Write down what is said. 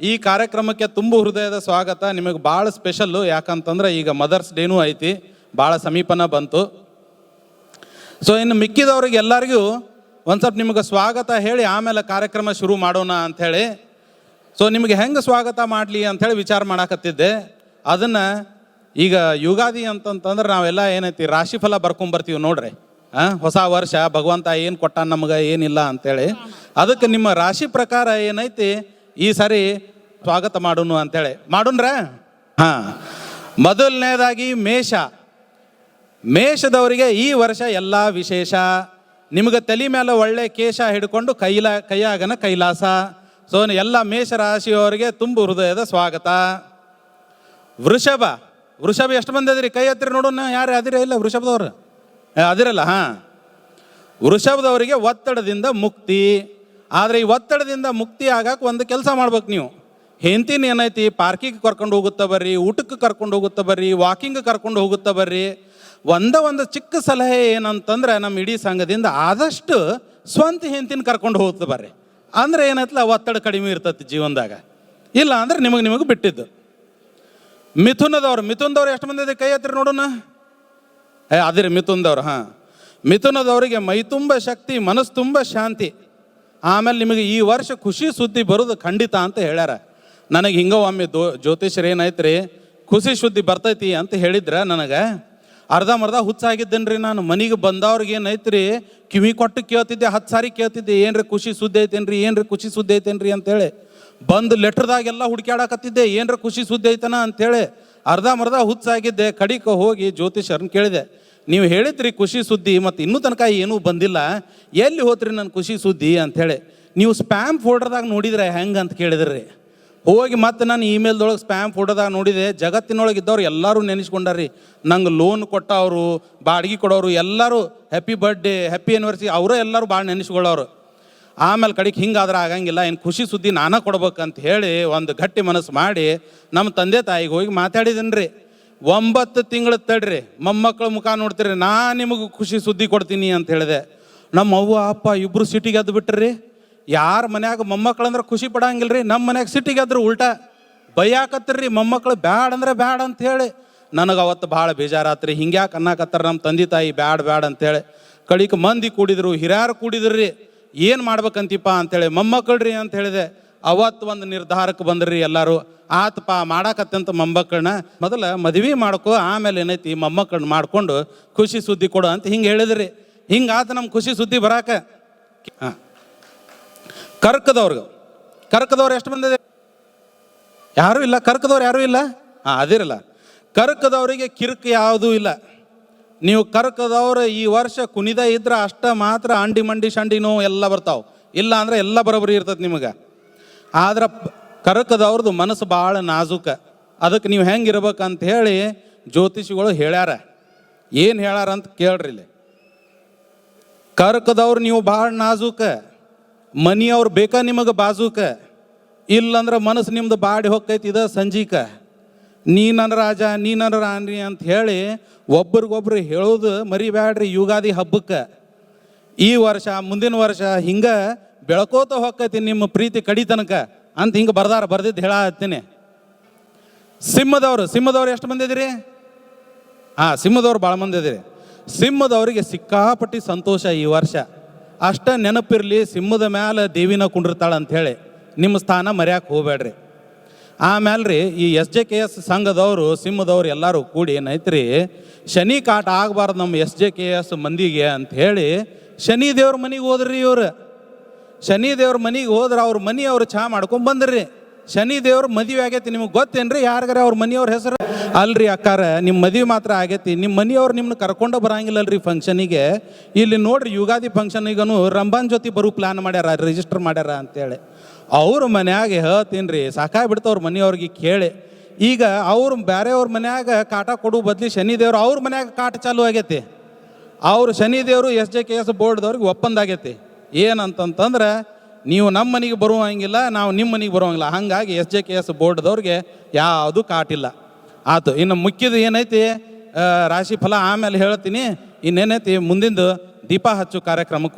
ಈ ಕಾರ್ಯಕ್ರಮಕ್ಕೆ ತುಂಬ ಹೃದಯದ ಸ್ವಾಗತ. ನಿಮಗೆ ಭಾಳ ಸ್ಪೆಷಲ್ಲು ಯಾಕಂತಂದ್ರೆ ಈಗ ಮದರ್ಸ್ ಡೇನೂ ಐತಿ. ಭಾಳ ಸಮೀಪನ ಬಂತು. ಸೊ ಇನ್ನು ಮಿಕ್ಕಿದವ್ರಿಗೆ ಎಲ್ಲರಿಗೂ ಒಂದು ಸ್ವಲ್ಪ ನಿಮಗೆ ಸ್ವಾಗತ ಹೇಳಿ ಆಮೇಲೆ ಕಾರ್ಯಕ್ರಮ ಶುರು ಮಾಡೋಣ ಅಂಥೇಳಿ. ಸೊ ನಿಮಗೆ ಹೆಂಗೆ ಸ್ವಾಗತ ಮಾಡಲಿ ಅಂಥೇಳಿ ವಿಚಾರ ಮಾಡಾಕತ್ತಿದ್ದೆ. ಅದನ್ನು ಈಗ ಯುಗಾದಿ ಅಂತಂತಂದ್ರೆ ನಾವೆಲ್ಲ ಏನೈತಿ, ರಾಶಿಫಲ ಬರ್ಕೊಂಬರ್ತೀವಿ ನೋಡ್ರಿ. ಹಾಂ ಹೊಸ ವರ್ಷ, ಭಗವಂತ ಏನು ಕೊಟ್ಟ ನಮ್ಗೆ, ಏನಿಲ್ಲ ಅಂಥೇಳಿ. ಅದಕ್ಕೆ ನಿಮ್ಮ ರಾಶಿ ಪ್ರಕಾರ ಏನೈತಿ ಈ ಸಾರಿ ಸ್ವಾಗತ ಮಾಡೋಣ ಅಂತೇಳಿ. ಮಾಡೋಣ್ರ ಹಾಂ. ಮೊದಲನೇದಾಗಿ ಮೇಷ. ಮೇಷದವರಿಗೆ ಈ ವರ್ಷ ಎಲ್ಲ ವಿಶೇಷ. ನಿಮಗೆ ತಲೆ ಮೇಲೆ ಒಳ್ಳೆ ಕೇಶ ಹಿಡ್ಕೊಂಡು ಕೈಲ, ಕೈಯಾಗನ ಕೈಲಾಸ. ಸೊ ಎಲ್ಲ ಮೇಷ ರಾಶಿಯವರಿಗೆ ತುಂಬು ಹೃದಯದ ಸ್ವಾಗತ. ವೃಷಭ. ವೃಷಭ ಎಷ್ಟು ಮಂದಿ ಅದಿರಿ? ಕೈ ಹತ್ತಿರ ನೋಡೋಣ, ಯಾರು ಅದಿರ ಇಲ್ಲ ವೃಷಭದವ್ರು? ಅದಿರಲ್ಲ, ಹಾಂ. ವೃಷಭದವರಿಗೆ ಒತ್ತಡದಿಂದ ಮುಕ್ತಿ. ಆದರೆ ಈ ಒತ್ತಡದಿಂದ ಮುಕ್ತಿ ಆಗಕ್ಕೆ ಒಂದು ಕೆಲಸ ಮಾಡ್ಬೇಕು ನೀವು. ಹೆಂತಿನ ಏನೈತಿ ಪಾರ್ಕಿಗೆ ಕರ್ಕೊಂಡು ಹೋಗುತ್ತಾ ಬರ್ರಿ, ಊಟಕ್ಕೆ ಕರ್ಕೊಂಡು ಹೋಗುತ್ತಾ ಬರ್ರಿ ವಾಕಿಂಗ್ ಕರ್ಕೊಂಡು ಹೋಗುತ್ತಾ ಬರ್ರಿ. ಒಂದ ಒಂದು ಚಿಕ್ಕ ಸಲಹೆ ಏನಂತಂದ್ರೆ ನಮ್ಮ ಇಡೀ ಸಂಘದಿಂದ ಆದಷ್ಟು ಸ್ವಂತ ಹೆಂತಿನ ಕರ್ಕೊಂಡು ಹೋಗುತ್ತೆ ಬರ್ರಿ. ಅಂದ್ರೆ ಏನೈತಲ್ಲ, ಒತ್ತಡ ಕಡಿಮೆ ಇರ್ತತಿ ಜೀವನದಾಗ. ಇಲ್ಲ ಅಂದ್ರೆ ನಿಮಗೆ ನಿಮಗೆ ಬಿಟ್ಟಿದ್ದು. ಮಿಥುನದವ್ರು ಮಿಥುನದವ್ರು ಎಷ್ಟು ಮಂದಿ ಕೈ ಹತ್ತಿರ ನೋಡೋಣ? ಏ, ಅದಿರಿ ಮಿಥುನದವ್ರು, ಹಾಂ. ಮಿಥುನದವರಿಗೆ ಮೈ ತುಂಬ ಶಕ್ತಿ, ಮನಸ್ಸು ತುಂಬ ಶಾಂತಿ. ಆಮೇಲೆ ನಿಮಗೆ ಈ ವರ್ಷ ಖುಷಿ ಸುದ್ದಿ ಬರೋದು ಖಂಡಿತ ಅಂತ ಹೇಳ್ಯಾರ. ನನಗೆ ಹಿಂಗ ಒಮ್ಮೆ ದೋ, ಜ್ಯೋತಿಷ್ಯರು ಏನಾಯ್ತು ಖುಷಿ ಸುದ್ದಿ ಬರ್ತೈತಿ ಅಂತ ಹೇಳಿದ್ರ ನನಗೆ. ಅರ್ಧಂಬರ್ಧ ಹುಚ್ಚಾಗಿದ್ದೇನೆ ರೀ ನಾನು, ಮನೆಗೆ ಬಂದವ್ರಿಗೆ ಏನೈತ್ರಿ ಕಿವಿ ಕೊಟ್ಟು ಕೇಳ್ತಿದ್ದೆ, ಹತ್ತು ಸಾರಿ ಕೇಳ್ತಿದ್ದೆ, ಏನ್ರಿ ಖುಷಿ ಸುದ್ದಿ ಐತೇನ್ರಿ, ಏನ್ರಿ ಖುಷಿ ಸುದ್ದಿ ಐತೇನ್ರಿ ಅಂತೇಳಿ. ಬಂದು ಲೆಟ್ರ್ದಾಗೆಲ್ಲ ಹುಡುಕ್ಯಾಡಕತ್ತಿದ್ದೆ, ಏನ್ರ ಖುಷಿ ಸುದ್ದಿ ಐತನ ಅಂತೇಳಿ ಅರ್ಧಂಬರ್ಧ ಹುಚ್ಚಾಗಿದ್ದೆ, ಕಡಿಕ ಹೋಗಿ ಜ್ಯೋತಿಷ್ಯರನ್ನ ಕೇಳಿದೆ. ನೀವು ಹೇಳಿದ್ರಿ ಖುಷಿ ಸುದ್ದಿ, ಮತ್ತು ಇನ್ನೂ ತನಕ ಏನೂ ಬಂದಿಲ್ಲ. ಎಲ್ಲಿ ಹೋತ್ರಿ ನನ್ನ ಖುಷಿ ಸುದ್ದಿ ಅಂಥೇಳಿ ನೀವು ಸ್ಪ್ಯಾಮ್ ಫೋಲ್ಡರ್ದಾಗ ನೋಡಿದ್ರೆ ಹೆಂಗೆ ಅಂತ ಕೇಳಿದ್ರಿ. ಹೋಗಿ ಮತ್ತೆ ನಾನು ಇಮೇಲ್ದೊಳಗೆ ಸ್ಪ್ಯಾಮ್ ಫೋಟೋದಾಗ ನೋಡಿದೆ, ಜಗತ್ತಿನೊಳಗೆ ಇದ್ದವ್ರು ಎಲ್ಲರೂ ನೆನೆಸ್ಕೊಂಡಾರ್ರಿ. ನಂಗೆ ಲೋನ್ ಕೊಟ್ಟವರು, ಬಾಡಿಗೆ ಕೊಡೋರು ಎಲ್ಲರೂ ಹ್ಯಾಪಿ ಬರ್ಡೇ ಹ್ಯಾಪಿ ಆ್ಯನಿವರ್ಸರಿ ಅವರೇ ಎಲ್ಲರೂ ಭಾಳ ನೆನೆಸ್ಕೊಳ್ಳೋರು. ಆಮೇಲೆ ಕಡೆಗೆ ಹಿಂಗಾದ್ರೆ ಆಗಂಗಿಲ್ಲ, ಏನು ಖುಷಿ ಸುದ್ದಿ ನಾನೇ ಕೊಡ್ಬೇಕಂತ ಹೇಳಿ ಒಂದು ಗಟ್ಟಿ ಮನಸ್ಸು ಮಾಡಿ ನಮ್ಮ ತಂದೆ ತಾಯಿಗೆ ಹೋಗಿ ಮಾತಾಡಿದ್ದೀನಿ ರೀ ಒಂಬತ್ತು ತಿಂಗಳು ತಡ್ರಿ, ಮೊಮ್ಮಕ್ಕಳ ಮುಖ ನೋಡ್ತೀರಿ, ನಾ ನಿಮಗೆ ಖುಷಿ ಸುದ್ದಿ ಕೊಡ್ತೀನಿ ಅಂತ ಹೇಳಿದೆ. ನಮ್ಮ ಅವ್ವ, ಅಪ್ಪ ಇಬ್ಬರು ಸಿಟಿಗೆ ಎದ್ದು ಬಿಟ್ರಿ. ಯಾರ ಮನ್ಯಾಗ ಮೊಮ್ಮಕ್ಕಳಂದ್ರೆ ಖುಷಿ ಪಡಂಗಿಲ್ಲ ನಮ್ಮ ಮನ್ಯಾಗ ಸಿಟಿಗೆ ಎದ್ರು ಉಲ್ಟಾ. ಬೈಯಾಕತ್ತಿರ್ರಿ ಮೊಮ್ಮಕ್ಕಳು ಬ್ಯಾಡ ಅಂದ್ರೆ ಬ್ಯಾಡ ಅಂತ ಹೇಳಿ. ನನಗೆ ಅವತ್ತು ಭಾಳ ಬೇಜಾರಾತ್ರಿ, ಹಿಂಗ್ಯಾಕೆ ಅನ್ನಕತ್ತಾರ ನಮ್ಮ ತಂದೆ ತಾಯಿ ಬ್ಯಾಡ ಬ್ಯಾಡ ಅಂತೇಳಿ ಕಡಿಕ ಮಂದಿ ಕೂಡಿದ್ರು, ಹಿರಿಯರು ಕೂಡಿದ್ರಿ, ಏನು ಮಾಡ್ಬೇಕಂತಿಪ್ಪ ಅಂತೇಳಿ ಮೊಮ್ಮಕ್ಕಳ್ರಿ ಅಂತ ಹೇಳಿದೆ. ಅವತ್ತು ಒಂದು ನಿರ್ಧಾರಕ್ಕೆ ಬಂದ್ರಿ ಎಲ್ಲರೂ. ಆತಪ್ಪ ಮಾಡಾಕತ್ತಂತ ಮೊಮ್ಮಕ್ಕಳನ್ನ ಮೊದಲ ಮದುವೆ ಮಾಡ್ಕೊ, ಆಮೇಲೆ ಏನೈತಿ ಮೊಮ್ಮಕ್ಕಳನ್ನ ಮಾಡ್ಕೊಂಡು ಖುಷಿ ಸುದ್ದಿ ಕೊಡು ಅಂತ ಹಿಂಗೆ ಹೇಳಿದ್ರಿ. ಹಿಂಗಾತ ನಮ್ಮ ಖುಷಿ ಸುದ್ದಿ ಬರಾಕ. ಹಾಂ. ಕರ್ಕದವ್ರಿಗೆ. ಕರ್ಕದವ್ರು ಎಷ್ಟು ಬಂದಿದೆ ಯಾರೂ ಇಲ್ಲ, ಕರ್ಕದವ್ರು ಯಾರೂ ಇಲ್ಲ? ಹಾಂ, ಅದಿರಲ್ಲ. ಕರ್ಕದವರಿಗೆ ಕಿರ್ಕ್ ಯಾವುದೂ ಇಲ್ಲ. ನೀವು ಕರ್ಕದವ್ರು ಈ ವರ್ಷ ಕುಣಿದ ಇದ್ರೆ ಅಷ್ಟ ಮಾತ್ರ ಅಂಡಿ ಮಂಡಿ ಶಂಡಿ ನೋವು ಎಲ್ಲ ಬರ್ತಾವೆ. ಇಲ್ಲ ಅಂದ್ರೆ ಎಲ್ಲ ಬರೋಬ್ಬರಿ ಇರ್ತದೆ ನಿಮಗೆ. ಆದ್ರೆ ಕರಕದವ್ರದ್ದು ಮನಸ್ಸು ಭಾಳ ನಾಜುಕ. ಅದಕ್ಕೆ ನೀವು ಹೆಂಗಿರ್ಬೇಕಂತ ಹೇಳಿ ಜ್ಯೋತಿಷಿಗಳು ಹೇಳ್ಯಾರ. ಏನು ಹೇಳ್ಯಾರ ಅಂತ ಕೇಳ್ರಿ ಇಲ್ಲಿ. ಕರ್ಕದವ್ರು ನೀವು ಭಾಳ ನಾಜೂಕ. ಮನಿಯವ್ರು ಬೇಕಾ ನಿಮಗೆ ಬಾಜೂಕ. ಇಲ್ಲಂದ್ರೆ ಮನಸ್ಸು ನಿಮ್ದು ಬಾಡಿ ಹೋಗ್ತೈತಿ ಇದ ಸಂಜೀಕ. ನೀ ನನ್ನ ರಾಜ ನೀ ನನ್ನ ರಾಣಿ ಅಂತ ಹೇಳಿ ಒಬ್ರಿಗೊಬ್ರು ಹೇಳೋದು ಮರಿಬ್ಯಾಡ್ರಿ ಯುಗಾದಿ ಹಬ್ಬಕ್ಕೆ. ಈ ವರ್ಷ, ಮುಂದಿನ ವರ್ಷ ಹಿಂಗೆ ಬೆಳ್ಕೋತ ಹೊಕ್ಕೈತಿ ನಿಮ್ಮ ಪ್ರೀತಿ ಕಡಿ ತನಕ ಅಂತ ಹಿಂಗೆ ಬರ್ದಾರ, ಬರ್ದಿದ್ದು ಹೇಳತ್ತೀನಿ ಸಿಂಹದವ್ರು ಸಿಂಹದವ್ರು ಎಷ್ಟು ಮಂದಿ ಇದ್ರಿ? ಹಾಂ, ಸಿಂಹದವ್ರು ಭಾಳ ಮಂದಿ ಇದ್ರಿ. ಸಿಂಹದವರಿಗೆ ಸಿಕ್ಕಾಪಟ್ಟಿ ಸಂತೋಷ ಈ ವರ್ಷ. ಅಷ್ಟ ನೆನಪಿರಲಿ ಸಿಂಹದ ಮ್ಯಾಲೆ ದೇವಿನ ಕುಂಡಿರ್ತಾಳೆ ಅಂಥೇಳಿ ನಿಮ್ಮ ಸ್ಥಾನ ಮರ್ಯಾಕೆ ಹೋಗ್ಬೇಡ್ರಿ. ಆಮೇಲೆ ರೀ ಈ ಎಸ್ ಜೆ ಕೆ ಎಸ್ ಸಂಘದವರು, ಸಿಂಹದವ್ರು ಎಲ್ಲರೂ ಕೂಡಿ ಏನೈತ್ರಿ ಶನಿ ಕಾಟ ಆಗಬಾರ್ದು ನಮ್ಮ ಎಸ್ ಜೆ ಕೆ ಎಸ್ ಮಂದಿಗೆ ಅಂತ ಹೇಳಿ ಶನಿ ದೇವ್ರ ಮನೆಗೆ ಹೋದ್ರಿ ಇವ್ರು. ಶನಿ ದೇವ್ರ ಮನೆಗೆ ಹೋದ್ರೆ ಅವ್ರ ಮನಿ ಅವ್ರು ಚಹಾ ಮಾಡ್ಕೊಂಡು ಬಂದ್ರಿ. ಶನಿ ದೇವ್ರ ಮದುವೆ ಆಗೈತಿ ನಿಮ್ಗೆ ಗೊತ್ತೇನ್ರಿ? ಯಾರಿಗಾರ ಅವ್ರ ಮನೆಯವ್ರ ಹೆಸರು? ಅಲ್ರಿ ಅಕ್ಕಾರ ನಿಮ್ಮ ಮದುವೆ ಮಾತ್ರ ಆಗೈತಿ. ನಿಮ್ಮ ಮನೆಯವ್ರು ನಿಮ್ಮನ್ನ ಕರ್ಕೊಂಡು ಬರಂಗಿಲ್ಲಲ್ರಿ ಫಂಕ್ಷನಿಗೆ ಇಲ್ಲಿ ನೋಡ್ರಿ ಯುಗಾದಿ ಫಂಕ್ಷನಿಗನು ರಂಬಾನ್ ಜೊತೆ ಬರೋ ಪ್ಲಾನ್ ಮಾಡ್ಯಾರ ರಿಜಿಸ್ಟರ್ ಮಾಡ್ಯಾರ ಅಂತೇಳಿ. ಅವ್ರ ಮನ್ಯಾಗ ಹೇಳ್ತೀನಿ ರೀ ಸಾಕಾಗ್ಬಿಡ್ತು ಅವ್ರ ಮನೆಯವ್ರಿಗೆ ಕೇಳಿ. ಈಗ ಅವ್ರು ಬೇರೆಯವ್ರ ಮನ್ಯಾಗ ಕಾಟ ಕೊಡು ಬದ್ಲಿ ಶನಿ ದೇವ್ರು ಅವ್ರ ಮನ್ಯಾಗ ಕಾಟ ಚಾಲು ಆಗೈತಿ. ಅವ್ರು ಶನಿ ದೇವರು ಎಸ್ ಜೆ ಕೆ ಎಸ್ ಬೋರ್ಡ್ದವ್ರಿಗೆ ಒಪ್ಪಂದ ಆಗೈತಿ. ಏನಂತಂತಂದ್ರೆ, ನೀವು ನಮ್ಮ ಮನೆಗೆ ಬರುವಂಗಿಲ್ಲ, ನಾವು ನಿಮ್ಮ ಮನೆಗೆ ಬರುವಂಗಿಲ್ಲ. ಹಾಗಾಗಿ ಎಸ್ ಜೆ ಕೆ ಎಸ್ ಬೋರ್ಡ್ದವ್ರಿಗೆ ಯಾವುದು ಕಾಟಿಲ್ಲ. ಆತು, ಇನ್ನು ಮುಖ್ಯದ ಏನೈತಿ ರಾಶಿ ಫಲ ಆಮೇಲೆ ಹೇಳ್ತೀನಿ. ಇನ್ನೇನೈತಿ, ಮುಂದಿಂದು ದೀಪ ಹಚ್ಚು ಕಾರ್ಯಕ್ರಮಕ್ಕೆ